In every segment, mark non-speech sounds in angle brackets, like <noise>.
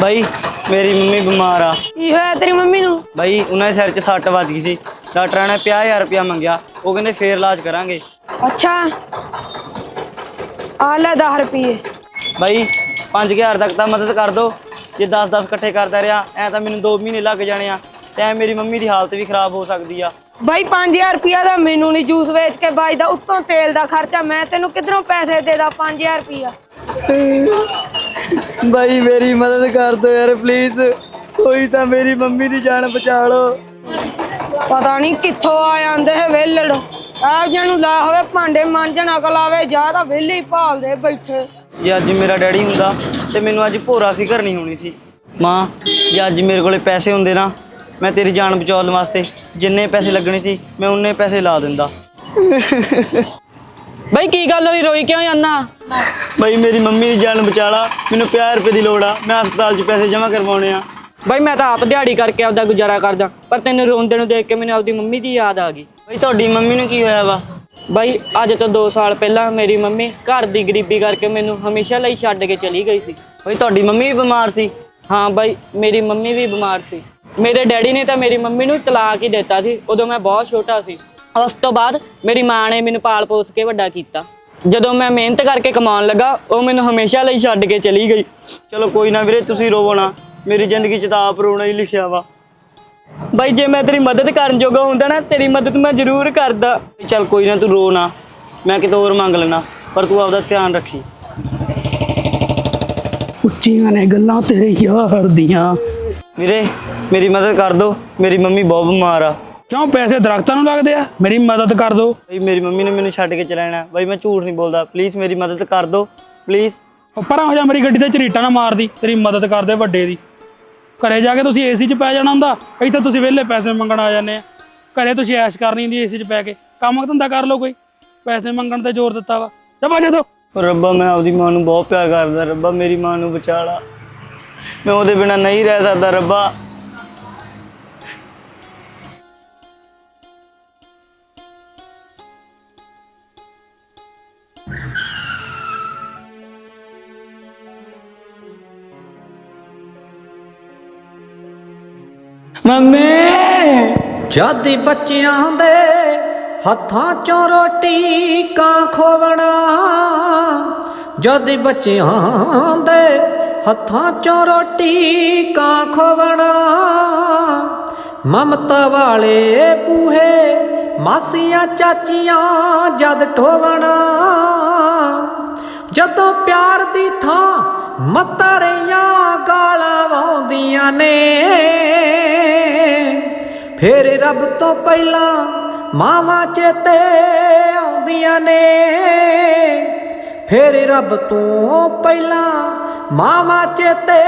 ਬਾਈ ਮੇਰੀ ਮੰਮੀ ਬਿਮਾਰ ਆ। ਕੀ ਹੋਇਆ ਤੇਰੀ ਮੰਮੀ ਨੂੰ? ਬਾਈ ਉਹਨਾਂ ਦੇ ਸਿਰ 'ਚ ਸੱਟ ਵੱਜ ਗਈ ਸੀ। ਡਾਕਟਰਾਂ ਨੇ 50000 ਰੁਪਇਆ ਮੰਗਿਆ। ਉਹ ਕਹਿੰਦੇ ਫੇਰ ਇਲਾਜ ਕਰਾਂਗੇ। ਅੱਛਾ। ਆ ਲੈ 10 ਰੁਪਏ ਬਾਈ 5000 ਤੱਕ ਤਾਂ ਮਦਦ ਕਰ ਦਿਓ ਜੇ 10-10 ਇਕੱਠੇ ਕਰਦਾ ਰਿਹਾ ਐ ਤਾਂ ਮੈਨੂੰ 2 ਮਹੀਨੇ ਲੱਗ ਜਾਣੇ ਆ। ਤੇ ਐ ਮੇਰੀ ਮੰਮੀ ਦੀ ਹਾਲਤ ਵੀ ਖਰਾਬ ਹੋ ਸਕਦੀ ਆ। ਬਾਈ 5000 ਰੁਪਿਆ ਦਾ ਮੈਨੂੰ ਨਹੀਂ ਜੂਸ ਵੇਚ ਕੇ ਬਾਈ ਦਾ ਉੱਤੋਂ ਤੇਲ ਦਾ ਖਰਚਾ ਮੈਂ ਤੈਨੂੰ ਕਿਧਰੋਂ ਪੈਸੇ ਦੇ ਦਾਂ 5000 ਰੁਪਿਆ ਬਾਈ ਮੇਰੀ ਮਦਦ ਕਰ ਦਿਓ ਯਾਰ ਪਲੀਜ਼ ਕੋਈ ਤਾਂ ਮੇਰੀ ਮੰਮੀ ਦੀ ਜਾਨ ਬਚਾ ਲਓ। ਪਤਾ ਨਹੀਂ ਕਿੱਥੋਂ ਆ ਜਾਂਦੇ ਹੈ ਵੇਲੜ ਆ ਨੂੰ ਲਾ ਹੋਵੇ ਭਾਂਡੇ ਮਾਂਜਣ ਅਕਲ ਆਵੇ ਜਾਂ ਤਾਂ ਵਿਹਲੇ ਹੀ ਭਾਲਦੇ ਬੈਠੇ। ਜੇ ਅੱਜ ਮੇਰਾ ਡੈਡੀ ਹੁੰਦਾ ਤੇ ਮੈਨੂੰ ਅੱਜ ਭੋਰਾ ਫਿਕਰ ਨਹੀਂ ਹੋਣੀ ਸੀ। ਮਾਂ ਜੇ ਅੱਜ ਮੇਰੇ ਕੋਲੇ ਪੈਸੇ ਹੁੰਦੇ ਨਾ ਮੈਂ ਤੇਰੀ ਜਾਨ ਬਚਾਉਣ ਵਾਸਤੇ ਜਿੰਨੇ ਪੈਸੇ ਲੱਗਣੇ ਸੀ ਮੈਂ ਉਨੇ ਪੈਸੇ ਲਾ ਦਿੰਦਾ। <laughs> ਬਈ ਕੀ ਗੱਲ ਹੋਈ? ਰੋਈ ਕਿਉਂ ਜਾਂਦਾ? ਬਾਈ ਮੇਰੀ ਮੰਮੀ ਦੀ ਜਾਨ ਬਚਾ ਲਾ। ਮੈਨੂੰ 50 ਰੁਪਏ ਦੀ ਲੋੜ ਆ। ਮੈਂ ਹਸਪਤਾਲ 'ਚ ਪੈਸੇ ਜਮ੍ਹਾਂ ਕਰਵਾਉਣੇ ਆ। ਬਈ ਮੈਂ ਤਾਂ ਆਪ ਦਿਹਾੜੀ ਕਰਕੇ ਆਪਦਾ ਗੁਜ਼ਾਰਾ ਕਰਦਾ। ਪਰ ਤੈਨੂੰ ਰੋਂਦੇ ਨੂੰ ਦੇਖ ਕੇ ਮੈਨੂੰ ਆਪਦੀ ਮੰਮੀ ਦੀ ਯਾਦ ਆ ਗਈ। ਬਾਈ ਤੁਹਾਡੀ ਮੰਮੀ ਨੂੰ ਕੀ ਹੋਇਆ ਵਾ? ਬਈ ਅੱਜ ਤੋਂ 2 ਸਾਲ ਪਹਿਲਾਂ ਮੇਰੀ ਮੰਮੀ ਘਰ ਦੀ ਗਰੀਬੀ ਕਰਕੇ ਮੈਨੂੰ ਹਮੇਸ਼ਾ ਲਈ ਛੱਡ ਕੇ ਚਲੀ ਗਈ ਸੀ। ਬਾਈ ਤੁਹਾਡੀ ਮੰਮੀ ਵੀ ਬਿਮਾਰ ਸੀ? ਹਾਂ ਬਈ ਮੇਰੀ ਮੰਮੀ ਵੀ ਬਿਮਾਰ ਸੀ। ਮੇਰੇ ਡੈਡੀ ਨੇ ਤਾਂ ਮੇਰੀ ਮੰਮੀ ਨੂੰ ਤਲਾਕ ਹੀ ਦਿੱਤਾ ਸੀ। ਉਦੋਂ ਮੈਂ ਬਹੁਤ ਛੋਟਾ ਸੀ। ਉਸ ਤੋਂ ਬਾਅਦ ਮੇਰੀ ਮਾਂ ਨੇ ਮੈਨੂੰ ਪਾਲ ਪੋਸ ਕੇ ਵੱਡਾ ਕੀਤਾ। ਜਦੋਂ ਮੈਂ ਮਿਹਨਤ ਕਰਕੇ ਕਮਾਉਣ ਲੱਗਾ ਉਹ ਮੈਨੂੰ ਹਮੇਸ਼ਾ ਲਈ ਛੱਡ ਕੇ ਚਲੀ ਗਈ। ਚਲੋ ਕੋਈ ਨਾ ਵੀਰੇ ਤੁਸੀਂ ਰੋਵੋ ਨਾ। ਮੇਰੀ ਜ਼ਿੰਦਗੀ 'ਚ ਤਾਂ ਆਪ ਰੋਣਾ ਹੀ ਲਿਖਿਆ ਵਾ। ਬਈ ਜੇ ਮੈਂ ਤੇਰੀ ਮਦਦ ਕਰਨ ਜੋਗਾ ਹੁੰਦਾ ਨਾ ਤੇਰੀ ਮਦਦ ਮੈਂ ਜ਼ਰੂਰ ਕਰਦਾ। ਚੱਲ ਕੋਈ ਨਾ ਤੂੰ ਰੋ ਨਾ। ਮੈਂ ਕਿਤੇ ਹੋਰ ਮੰਗ ਲੈਣਾ ਪਰ ਤੂੰ ਆਪਦਾ ਧਿਆਨ ਰੱਖੀ। ਉੱਚੀਆਂ ਨੇ ਗੱਲਾਂ ਤੇਰੇ ਯਾਰ ਦੀਆਂ। ਵੀਰੇ ਮੇਰੀ ਮਦਦ ਕਰ ਦਿਓ ਮੇਰੀ ਮੰਮੀ ਬਹੁਤ ਬਿਮਾਰ ਆ। ਕਿਉਂ ਪੈਸੇ ਦਰਖਤਾਂ ਨੂੰ ਲੱਗਦੇ ਆ? ਮੇਰੀ ਮਦਦ ਕਰ ਦੋ ਬਈ ਮੇਰੀ ਮੰਮੀ ਨੇ ਮੈਨੂੰ ਛੱਡ ਕੇ ਚਲਾਣਾ ਬਈ ਮੈਂ ਝੂਠ ਨਹੀਂ ਬੋਲਦਾ। ਪਲੀਜ਼ ਮੇਰੀ ਮਦਦ ਕਰ ਦਿਓ। ਪਲੀਜ਼ ਉਹ ਪਰਾਂ ਹੋ ਜਾ ਮੇਰੀ ਗੱਡੀ ਤੇ ਝਰੀਟਾ ਨਾ ਮਾਰਦੀ। ਤੇਰੀ ਮਦਦ ਕਰਦੇ ਵੱਡੇ ਦੀ। ਘਰੇ ਜਾ ਕੇ ਤੁਸੀਂ ਏਸੀ 'ਚ ਪੈ ਜਾਣਾ ਹੁੰਦਾ। ਇੱਥੇ ਤੁਸੀਂ ਵਿਹਲੇ ਪੈਸੇ ਮੰਗਣ ਆ ਜਾਂਦੇ ਆ। ਘਰੇ ਤੁਸੀਂ ਐਸ਼ ਕਰਨੀ ਹੁੰਦੀ ਏਸੀ 'ਚ ਪੈ ਕੇ। ਕੰਮ ਧੰਦਾ ਕਰ ਲਓ ਕੋਈ। ਪੈਸੇ ਮੰਗਣ ਤੇ ਜ਼ੋਰ ਦਿੱਤਾ ਵਾ। ਜਾ ਬਾਜੇ ਦੋ। ਓ ਰੱਬਾ ਮੈਂ ਆਪਦੀ ਮਾਂ ਨੂੰ ਬਹੁਤ ਪਿਆਰ ਕਰਦਾ। ਰੱਬਾ ਮੇਰੀ ਮਾਂ ਨੂੰ ਬਚਾ ਲਾ। ਮੈਂ ਉਹਦੇ ਬਿਨਾ ਨਹੀਂ ਰਹਿ ਸਕਦਾ। ਰੱਬਾ। ਮੰਮੀ। ਜਦ ਬੱਚਿਆਂ ਦੇ ਹੱਥਾਂ ਚੋਂ ਰੋਟੀ ਕਾਂ ਖੋਵਣਾ। ਜਦ ਬੱਚਿਆਂ ਦੇ ਹੱਥਾਂ ਚੋਂ ਰੋਟੀ ਕਾਂ ਖੋਵਣਾ। ਮਮਤਾ ਵਾਲੇ ਪੂਹੇ ਮਾਸੀਆਂ ਚਾਚੀਆਂ ਜਦ ਢੋਵਣਾ, ਜਦੋਂ ਪਿਆਰ ਦੀ ਥਾਂ ਮਤਰੀਆਂ ਗਾਲਾਂ ਵਾਉਂਦੀਆਂ ਨੇ। ਫੇਰ ਰੱਬ ਤੋਂ ਪਹਿਲਾਂ ਮਾਵਾਂ ਚੇਤੇ ਆਉਂਦੀਆਂ ਨੇ। ਫੇਰ ਰੱਬ ਤੋਂ ਪਹਿਲਾਂ ਮਾਵਾਂ ਚੇਤੇ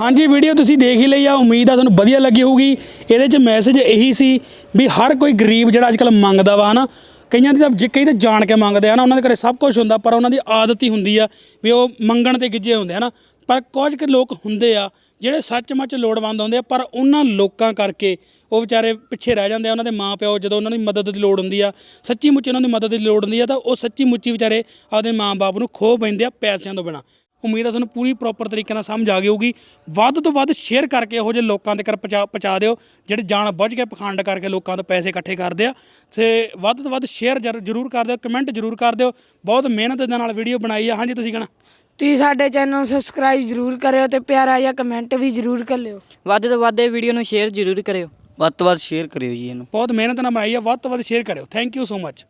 ਹਾਂਜੀ ਵੀਡੀਓ ਤੁਸੀਂ ਦੇਖ ਹੀ ਲਈ ਆ, ਉਮੀਦ ਆ ਤੁਹਾਨੂੰ ਵਧੀਆ ਲੱਗੀ ਹੋਊਗੀ। ਇਹਦੇ 'ਚ ਮੈਸੇਜ ਇਹੀ ਸੀ ਵੀ ਹਰ ਕੋਈ ਗਰੀਬ ਜਿਹੜਾ ਅੱਜਕੱਲ ਮੰਗਦਾ ਵਾ ਹਨਾ, ਕਈਆਂ ਦੀ ਤਾਂ ਜੇ ਕਈ ਤਾਂ ਜਾਣ ਕੇ ਮੰਗਦੇ ਆ ਨਾ ਉਹਨਾਂ ਦੇ ਘਰੇ ਸਭ ਕੁਝ ਹੁੰਦਾ, ਪਰ ਉਹਨਾਂ ਦੀ ਆਦਤ ਹੀ ਹੁੰਦੀ ਆ ਵੀ ਉਹ ਮੰਗਣ ਤੇ ਗਿੱਜੇ ਹੁੰਦੇ ਆ ਨਾ ਪਰ ਕੁਝ ਕੁ ਲੋਕ ਹੁੰਦੇ ਆ ਜਿਹੜੇ ਸੱਚਮੁੱਚ ਲੋੜਵੰਦ ਹੁੰਦੇ ਆ, ਪਰ ਉਹਨਾਂ ਲੋਕਾਂ ਕਰਕੇ ਉਹ ਵਿਚਾਰੇ ਪਿੱਛੇ ਰਹਿ ਜਾਂਦੇ ਆ, ਉਹਨਾਂ ਦੇ ਮਾਂ ਪਿਓ ਜਦੋਂ ਉਹਨਾਂ ਦੀ ਮਦਦ ਦੀ ਲੋੜ ਹੁੰਦੀ ਆ ਸੱਚੀ ਮੁੱਚੀ ਉਹਨਾਂ ਦੀ ਮਦਦ ਦੀ ਲੋੜ ਹੁੰਦੀ ਆ, ਤਾਂ ਉਹ ਸੱਚੀ ਮੁੱਚੀ ਵਿਚਾਰੇ ਆਪਦੇ ਮਾਂ-ਬਾਪ ਨੂੰ ਖੋ ਪੈਂਦੇ ਆ ਪੈਸਿਆਂ ਤੋਂ ਬਿਨਾ। ਉਮੀਦ ਆ ਤੁਹਾਨੂੰ ਪੂਰੀ ਪ੍ਰੋਪਰ ਤਰੀਕੇ ਨਾਲ ਸਮਝ ਆ ਗਈ ਹੋਊਗੀ। ਵੱਧ ਤੋਂ ਵੱਧ ਸ਼ੇਅਰ ਕਰਕੇ ਇਹੋ ਜਿਹੇ ਲੋਕਾਂ ਦੇ ਘਰ ਪਹੁੰਚਾ ਪਹੁੰਚਾ ਦਿਓ ਜਿਹੜੇ ਜਾਣ ਬੁੱਝ ਕੇ ਪਖੰਡ ਕਰਕੇ ਲੋਕਾਂ ਤੋਂ ਪੈਸੇ ਇਕੱਠੇ ਕਰਦੇ ਆ। ਤੇ ਵੱਧ ਤੋਂ ਵੱਧ ਸ਼ੇਅਰ ਜ਼ਰੂਰ ਕਰ ਦਿਓ ਕਮੈਂਟ ਜ਼ਰੂਰ ਕਰ ਦਿਓ। ਬਹੁਤ ਮਿਹਨਤ ਦੇ ਨਾਲ ਵੀਡੀਓ ਬਣਾਈ ਆ। ਹਾਂਜੀ ਤੁਸੀਂ ਕਹਣਾ? ਤੁਸੀਂ ਸਾਡੇ ਚੈਨਲ ਨੂੰ ਸਬਸਕ੍ਰਾਈਬ ਜ਼ਰੂਰ ਕਰਿਓ ਤੇ ਪਿਆਰਾ ਜਿਹਾ ਕਮੈਂਟ ਵੀ ਜ਼ਰੂਰ ਕਰਿਓ ਵੱਧ ਤੋਂ ਵੱਧ ਇਹ ਵੀਡੀਓ ਨੂੰ ਸ਼ੇਅਰ ਜ਼ਰੂਰ ਕਰਿਓ। ਵੱਧ ਤੋਂ ਵੱਧ ਸ਼ੇਅਰ ਕਰਿਓ ਜੀ ਇਹਨੂੰ। ਬਹੁਤ ਮਿਹਨਤ ਨਾਲ ਬਣਾਈ ਆ। ਵੱਧ ਤੋਂ ਵੱਧ ਸ਼ੇਅਰ ਕਰਿਓ। Thank you so much